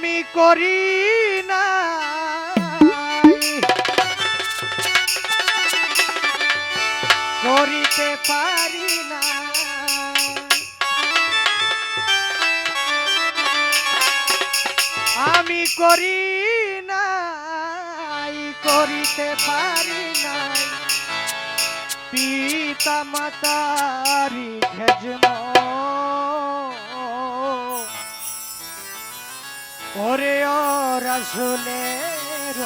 আমি করি না করিতে পারি না। আমি করি নাই, করিতে পারি নাই। পিতা মাতারি খেজম ওরে ও রসুলের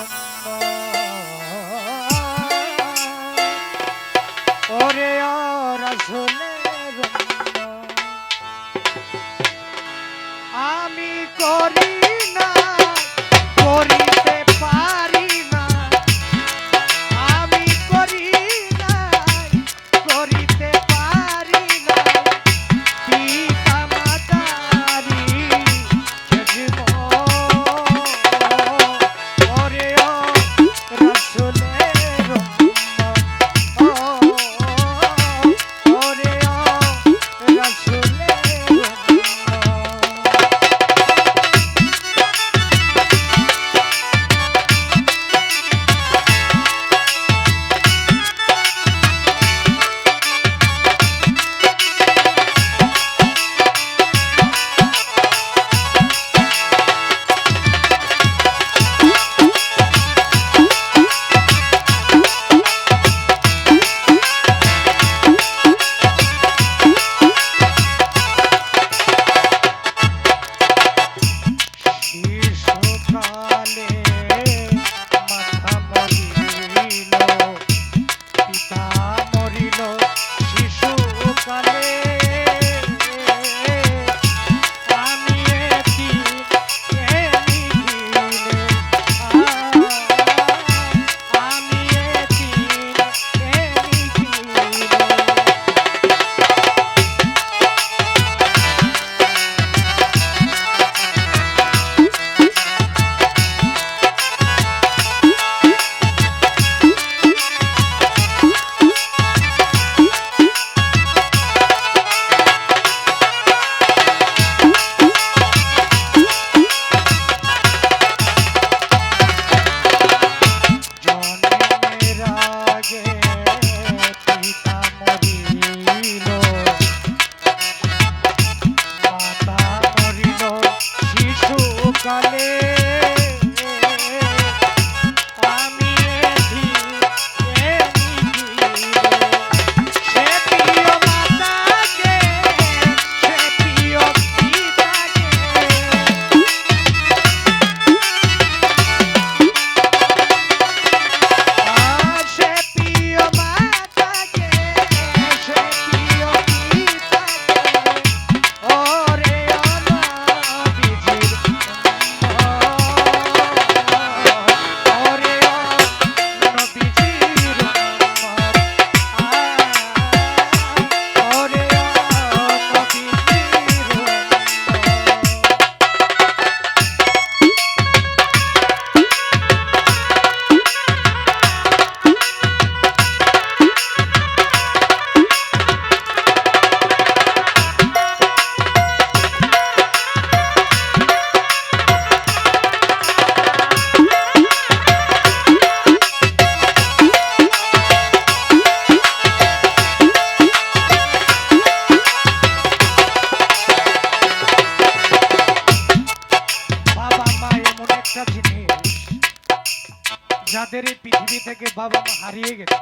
যাদের এই পৃথিবী থেকে বাবা মা হারিয়ে গেছে।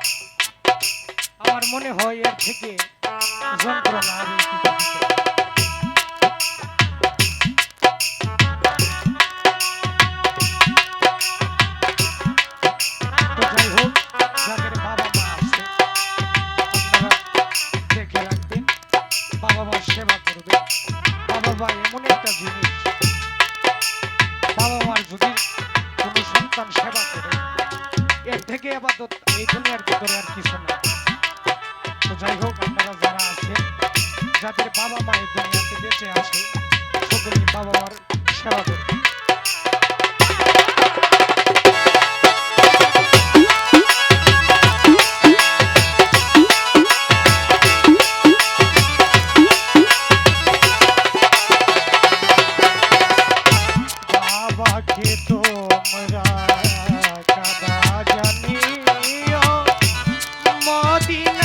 আমার মনে হয় এর থেকে যন্ত্রণা আর এর থেকে আপাতত এই দুনিয়ার ভিতরে আর কিছু না। তো যাই হোক, আপনারা যারা আছে যাদের বাবা মা এই দুনিয়াতে বেঁচে আছে সকলেই বাবা মার সেবা করবে Fatima.